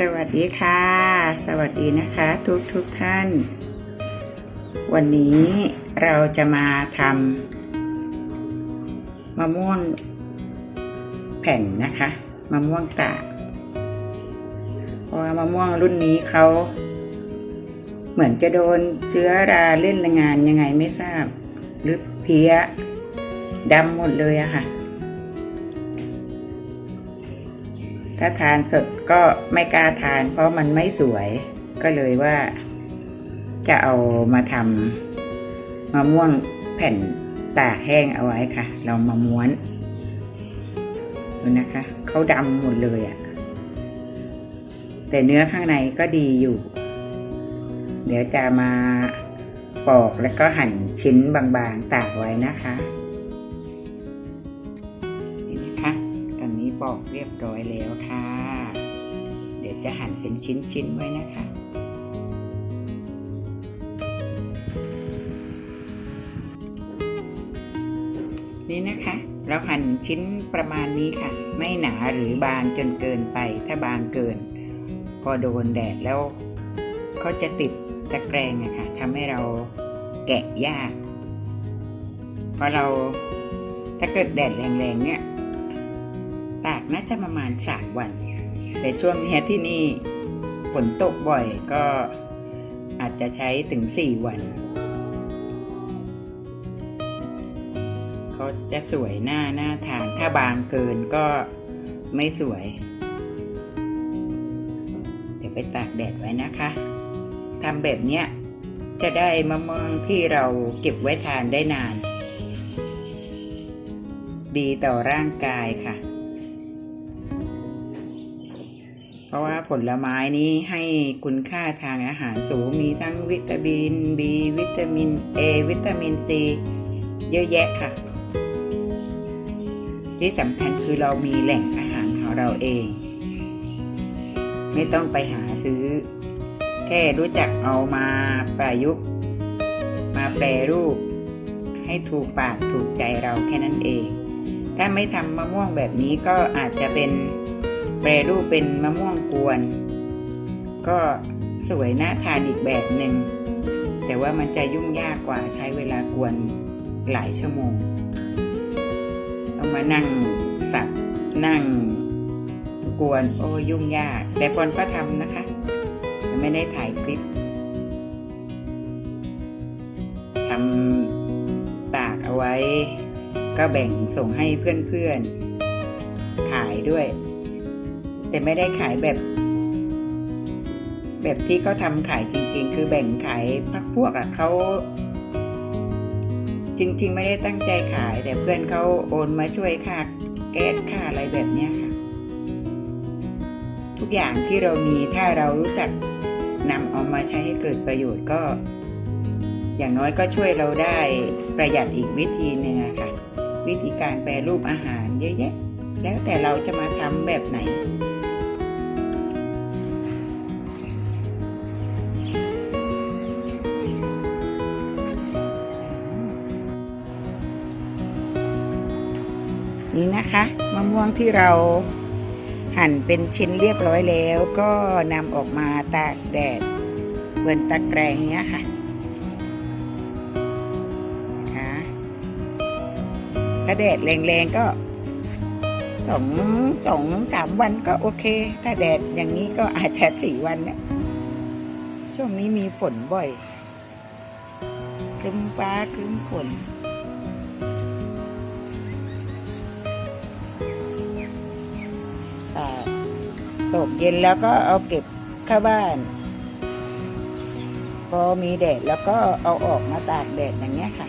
สวัสดีค่ะ สวัสดีนะคะทุกทุกท่าน วันนี้เราจะมาทำมะม่วงแผ่นนะคะมะม่วงตากเพราะว่ามะม่วงรุ่นนี้เขาเหมือนจะโดนเชื้อราเล่นงานยังไงไม่ทราบ หรือเพี้ยดำหมดเลยอะค่ะ ถ้าทานสดก็ไม่กล้าทาน เพราะมันไม่สวย ก็เลยว่า จะเอามาทำมะม่วงแผ่นตากแห้งเอาไว้ค่ะ เรามาม้วนดูนะคะเขาดำหมดเลยอะ่ะ แต่เนื้อข้างในก็ดีอยู่ เดี๋ยวจะมาปอกแล้วก็หั่นชิ้นบางๆตากไว้นะคะ ปอกเรียบร้อยแล้วค่ะ เดี๋ยวจะหั่นเป็นชิ้นๆไว้นะคะนี่นะคะ เราหั่นชิ้นประมาณนี้ค่ะ ไม่หนาหรือบางจนเกินไปถ้าบางเกิน พอโดนแดดแล้วเขาจะติดตะแกรงอะค่ะทำให้เราแกะยากเพราะเราถ้าเกิดแดดแรงๆเนี่ย ตากน่าจะประมาณสามวัน แต่ช่วงนี้ที่นี่ฝนตกบ่อยก็อาจจะใช้ถึงสี่วันเขาจะสวยหน้าหน้าทานถ้าบางเกินก็ไม่สวย เดี๋ยวไปตากแดดไว้นะคะทำแบบเนี้ยจะได้มะม่วงที่เราเก็บไว้ทานได้นาน ดีต่อร่างกายค่ะ ผลไม้นี้ให้คุณค่าทางอาหารสูงมีทั้งวิตามิน B วิตามิน A วิตามิน C เยอะแยะค่ะ ที่สำคัญคือเรามีแหล่งอาหารของเราเอง ไม่ต้องไปหาซื้อ แค่รู้จักเอามาประยุกต์ มาแปรรูป ให้ถูกปากถูกใจเราแค่นั้นเอง ถ้าไม่ทำมะม่วงแบบนี้ก็อาจจะเป็น แปรรูปเป็นมะม่วงกวน ก็สวยน่าทานอีกแบบหนึ่ง แต่ว่ามันจะยุ่งยากกว่าใช้เวลากวนหลายชั่วโมงต้องมานั่งสับนั่งกวนโอ้ยุ่งยาก แต่พรก็ทำนะคะ ไม่ได้ถ่ายคลิปทำตากเอาไว้ ก็แบ่งส่งให้เพื่อนๆขายด้วย แต่ไม่ได้ขายแบบ แบบที่เขาทำขายจริง ๆ คือแบ่งขายพักพวกอะ่ะเขาจริง ๆ ไม่ได้ตั้งใจขาย แต่เพื่อนเขาโอนมาช่วยค่าแก๊สค่าอะไรแบบเนี้ยค่ะ ทุกอย่างที่เรามีถ้าเรารู้จักนำเอามาใช้ให้เกิดประโยชน์ก็ อย่างน้อยก็ช่วยเราได้ประหยัดอีกวิธีหนึ่งอะค่ะ วิธีการแปรรูปอาหารเยอะแยะแล้วแต่เราจะมาทำแบบไหน นี่นะคะ มะม่วงที่เราหั่นเป็นชิ้นเรียบร้อยแล้ว ก็นำออกมาตากแดดบนตะแกรงเนี้ยค่ะค่ะถ้าแดดแรงๆก็สองสองสามวันก็โอเค ถ้าแดดอย่างนี้ก็อาจจะสี่วันเนี่ยช่วงนี้มีฝนบ่อยครึ้มฟ้าครึ้มฝน ตกเย็นแล้วก็เอาเก็บเข้าบ้าน พอมีแดดแล้วก็เอาออกมาตากแดดอย่างเงี้ยค่ะ